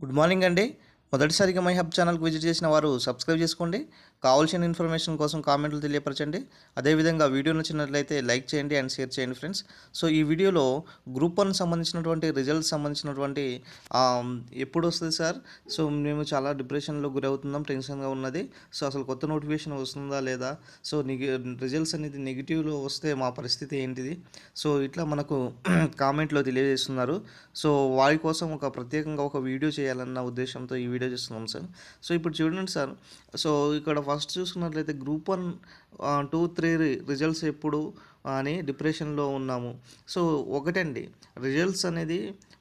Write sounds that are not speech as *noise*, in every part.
Good morning అండి మొదటిసారిగా my hub ఛానల్కి విజిట్ చేసిన వారు సబ్స్క్రైబ్ చేసుకోండి. కావాల్సిన ఇన్ఫర్మేషన్ కోసం కామెంట్లు తెలియపరచండి. అదేవిధంగా వీడియో నచ్చినట్లయితే లైక్ చేయండి అండ్ షేర్ చేయండి ఫ్రెండ్స్. సో ఈ వీడియోలో గ్రూప్ వన్ సంబంధించినటువంటి రిజల్ట్స్ సంబంధించినటువంటి ఎప్పుడు వస్తుంది సార్? సో మేము చాలా డిప్రెషన్లో గురవుతున్నాం టెన్షన్గా ఉన్నది. సో అసలు కొత్త నోటిఫికేషన్ వస్తుందా లేదా? సో రిజల్ట్స్ అనేది నెగిటివ్లో వస్తే మా పరిస్థితి ఏంటిది? సో ఇట్లా మనకు *clears throat* కామెంట్లో తెలియజేస్తున్నారు. సో వారి కోసం ఒక ప్రత్యేకంగా ఒక వీడియో చేయాలన్న ఉద్దేశంతో ఈ వీడియో చేస్తున్నాం సార్. సో ఇప్పుడు చూడండి సార్. సో ఇక్కడ ఫస్ట్ చూసుకున్నట్లయితే group one two three results ఎప్పుడు అని డిప్రెషన్లో ఉన్నాము. సో ఒకటండి. రిజల్ట్స్ అనేది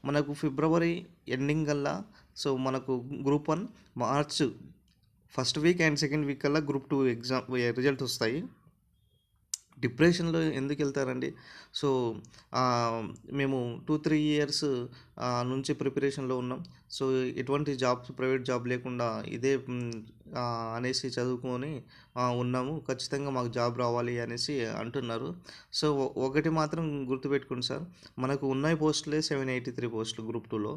మనకు ఫిబ్రవరి ఎండింగ్ కల్లా సో మనకు group one March. First week and second week కల్లా గ్రూప్ టూ ఎగ్జామ్ రిజల్ట్ వస్తాయి. డిప్రెషన్లో ఎందుకు వెళ్తారండి సో మేము టూ త్రీ ఇయర్స్ నుంచి ప్రిపరేషన్లో ఉన్నాం. సో ఎటువంటి జాబ్స్ ప్రైవేట్ జాబ్ లేకుండా ఇదే అనేసి చదువుకొని ఉన్నాము. ఖచ్చితంగా మాకు జాబ్ రావాలి అనేసి అంటున్నారు. సో ఒకటి మాత్రం గుర్తుపెట్టుకోండి సార్. మనకు ఉన్నాయి పోస్టులే సెవెన్ ఎయిటీ త్రీ పోస్టులు గ్రూప్ టూలో.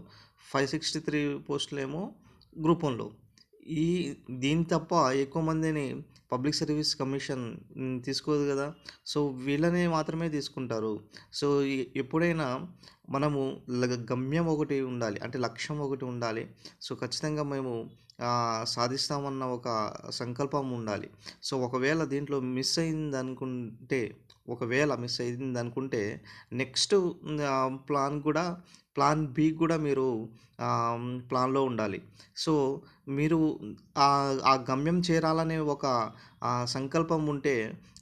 ఫైవ్ సిక్స్టీ త్రీ పోస్టులేమో గ్రూప్ వన్లో. ఈ దీని తప్ప ఎక్కువ మందిని పబ్లిక్ సర్వీస్ కమిషన్ తీసుకోదు కదా. సో వీళ్ళని మాత్రమే తీసుకుంటారు. సో ఎప్పుడైనా మనము గమ్యం ఒకటి ఉండాలి. అంటే లక్ష్యం ఒకటి ఉండాలి. సో ఖచ్చితంగా మేము సాధిస్తామన్న ఒక సంకల్పం ఉండాలి. సో ఒకవేళ దీంట్లో మిస్ అయింది అనుకుంటే ఒకవేళ మిస్ అయింది అనుకుంటే నెక్స్ట్ ప్లాన్ కూడా ప్లాన్ బి కూడా మీరు ప్లాన్లో ఉండాలి. సో మీరు ఆ గమ్యం చేరాలనే ఒక సంకల్పం ఉంటే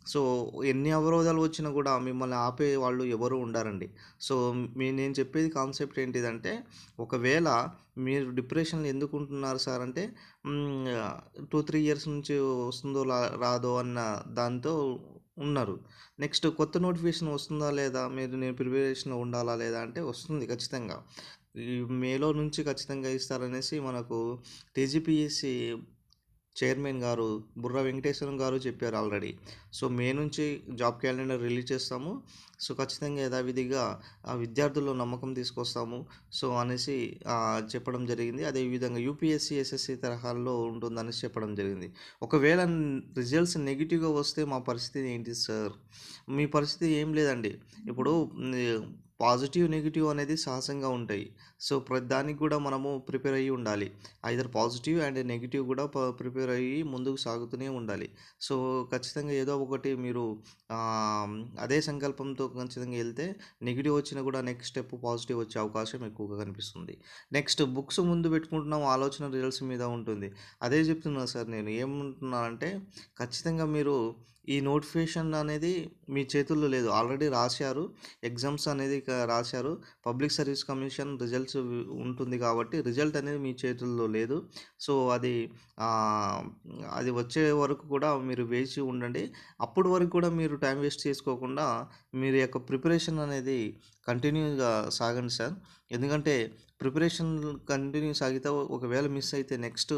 సో ఎన్ని అవరోధాలు వచ్చినా కూడా మిమ్మల్ని ఆపే వాళ్ళు ఎవరు ఉండారండి. సో మీ నేను చెప్పేది కాన్సెప్ట్ ఏంటిదంటే ఒకవేళ మీరు డిప్రెషన్లు ఎందుకు ఉంటున్నారు సార్ అంటే టూ త్రీ ఇయర్స్ నుంచి వస్తుందో రాదో అన్న దాంతో ఉన్నారు. నెక్స్ట్ కొత్త నోటిఫికేషన్ వస్తుందా లేదా? మీరు నేను ప్రిపరేషన్లో ఉండాలా లేదా అంటే వస్తుంది ఖచ్చితంగా. ఈ మేలో నుంచి ఖచ్చితంగా ఇస్తారనేసి మనకు టీజీపీఎస్సి చైర్మన్ గారు బుర్ర వెంకటేశ్వరం గారు చెప్పారు ఆల్రెడీ. సో మే నుంచి జాబ్ క్యాలెండర్ రిలీజ్ చేస్తాము. సో ఖచ్చితంగా యథావిధిగా ఆ విద్యార్థుల్లో నమ్మకం తీసుకొస్తాము. సో అనేసి చెప్పడం జరిగింది. అదేవిధంగా యూపీఎస్సీ ఎస్ఎస్సి తరహాల్లో ఉంటుందనేసి చెప్పడం జరిగింది. ఒకవేళ రిజల్ట్స్ నెగిటివ్గా వస్తే మా పరిస్థితి ఏంటి సార్? మీ పరిస్థితి ఏం లేదండి. ఇప్పుడు పాజిటివ్ నెగిటివ్ అనేది సహజంగా ఉంటాయి. సో ప్రతి దానికి కూడా మనము ప్రిపేర్ అయ్యి ఉండాలి. ఐదర్ పాజిటివ్ అండ్ నెగిటివ్ కూడా ప్రిపేర్ అయ్యి ముందుకు సాగుతూనే ఉండాలి. సో ఖచ్చితంగా ఏదో ఒకటి మీరు అదే సంకల్పంతో ఖచ్చితంగా వెళ్తే నెగిటివ్ వచ్చినా కూడా నెక్స్ట్ స్టెప్ పాజిటివ్ వచ్చే అవకాశం ఎక్కువగా కనిపిస్తుంది. నెక్స్ట్ బుక్స్ ముందు పెట్టుకుంటున్నాం ఆలోచన రిజల్ట్స్ మీద ఉంటుంది. అదే చెప్తున్నా సార్ నేను. ఏమంటున్నానంటే ఖచ్చితంగా మీరు ఈ నోటిఫికేషన్ అనేది మీ చేతుల్లో లేదు. ఆల్రెడీ రాశారు. ఎగ్జామ్స్ అనేది రాశారు. పబ్లిక్ సర్వీస్ కమిషన్ రిజల్ట్స్ ఉంటుంది కాబట్టి రిజల్ట్ అనేది మీ చేతుల్లో లేదు. సో అది అది వచ్చే వరకు కూడా మీరు వేచి ఉండండి. అప్పటి వరకు కూడా మీరు టైం వేస్ట్ చేసుకోకుండా మీరు యొక్క ప్రిపరేషన్ అనేది కంటిన్యూగా సాగండి సార్. ఎందుకంటే ప్రిపరేషన్ కంటిన్యూ సాగితే ఒకవేళ మిస్ అయితే నెక్స్ట్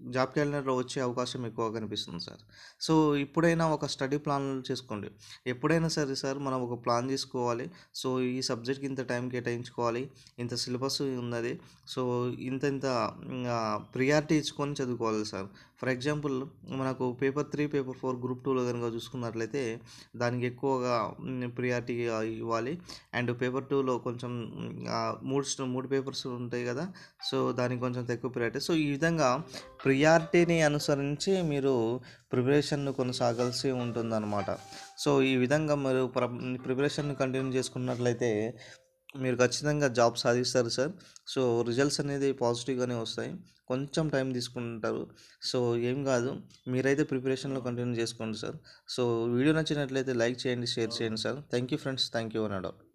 జాబ్ క్యాలెండర్లో వచ్చే అవకాశం ఎక్కువ కనిపిస్తుంది సార్. సో ఇప్పుడైనా ఒక స్టడీ ప్లాన్ చేసుకోండి. ఎప్పుడైనా సరే సార్ మనం ఒక ప్లాన్ చేసుకోవాలి. సో ఈ సబ్జెక్ట్కి ఇంత టైం కేటాయించుకోవాలి. ఇంత సిలబస్ ఉన్నది. సో ఇంత ఇంత ప్రియారిటీ ఇచ్చుకొని చదువుకోవాలి సార్. ఫర్ ఎగ్జాంపుల్ మనకు paper three paper four group టూలో కనుక చూసుకున్నట్లయితే దానికి ఎక్కువగా ప్రియారిటీ ఇవ్వాలి. అండ్ పేపర్ టూలో కొంచెం మూడు మూడు పేపర్స్ ఉంటాయి కదా. సో దానికి కొంచెం తక్కువ ప్రియారిటీ. సో ఈ విధంగా ప్రియారిటీని అనుసరించి మీరు ప్రిపరేషన్ను కొనసాగాల్సి ఉంటుందన్నమాట. సో ఈ విధంగా మీరు ప్ర ప్రిపరేషన్ కంటిన్యూ చేసుకున్నట్లయితే మీరు ఖచ్చితంగా జాబ్ సాధిస్తారు సార్. సో రిజల్ట్స్ అనేది పాజిటివ్గానే వస్తాయి. కొంచెం టైం తీసుకుంటారు. సో ఏం కాదు. మీరైతే ప్రిపరేషన్లో కంటిన్యూ చేసుకోండి సార్. సో వీడియో నచ్చినట్లయితే లైక్ చేయండి షేర్ చేయండి sir. Thank you friends. Thank you అన్నాడు.